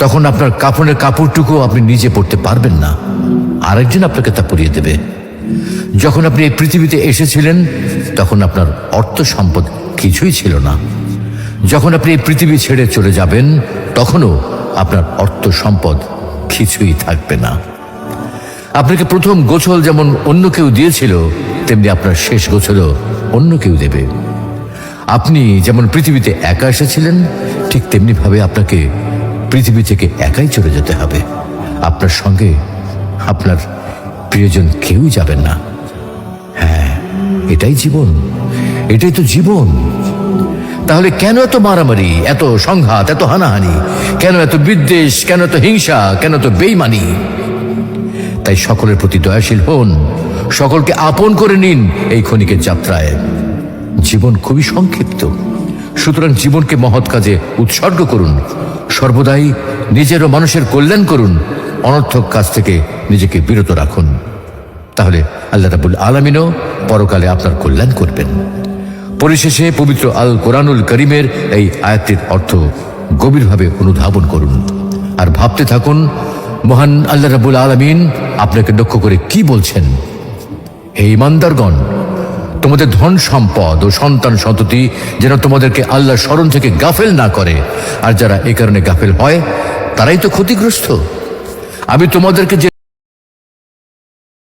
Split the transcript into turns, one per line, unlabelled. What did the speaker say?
তখন আপনার কাপড়ের কাপড়টুকু আপনি নিজে পড়তে পারবেন না। আরেকজন আপনাকে তা পরিয়ে দেবে। যখন আপনি এই পৃথিবীতে এসেছিলেন, তখন আপনার অর্থ সম্পদ কিছুই ছিল না। যখন আপনি এই পৃথিবী ছেড়ে চলে যাবেন, তখনও আপনার অর্থ সম্পদ কিছুই থাকবে না। আপনাকে প্রথম গোছল যেমন অন্য কেউ দিয়েছিল, তেমনি আপনার শেষ গোছলও অন্য কেউ দেবে। আপনি যেমন পৃথিবীতে একা এসেছিলেন, ঠিক তেমনিভাবে আপনাকে পৃথিবী থেকে একাই চলে যেতে হবে। আপনার সঙ্গে আপনার প্রিয়জন কেউ যাবেন না। হ্যাঁ এটাই জীবন। এটাই তো জীবন। তাহলে কেন এত মারামারি, এত সংঘাত, এত হানাহানি? কেন এত বিদ্বেষ? কেন এত হিংসা? কেন এত বেইমানি? তাই সকলের প্রতি দয়াশীল হন। সকলকে আপন করে নিন এই ক্ষণিকের যাত্রায়। জীবন খুবই সংক্ষিপ্ত। সুতরাং জীবনকে মহৎ কাজে উৎসর্গ করুন। সর্বদাই নিজের ও মানুষের কল্যাণ করুন। অনর্থক কাজ থেকে নিজেকে বিরত রাখুন। তাহলে আল্লাহ রাবুল আলমিনও পরকালে আপনার কল্যাণ করবেন। পরিশেষে পবিত্র আল কোরআনুল করিমের এই আয়াতটির অর্থ গভীরভাবে অনুধাবন করুন। আর ভাবতে থাকুন, মহান আল্লাহ রাবুল আলমিন আপনাকে লক্ষ্য করে কি বলছেন? হে ইমানদারগণ তোমাদের ধন সম্পদ ও সন্তান সন্ততি যেন তোমাদেরকে আল্লাহ স্মরণ থেকে গাফেল না করে। আর যারা এ কারণে গাফেল হয়, তারাই তো ক্ষতিগ্রস্ত। আমি তোমাদেরকে যে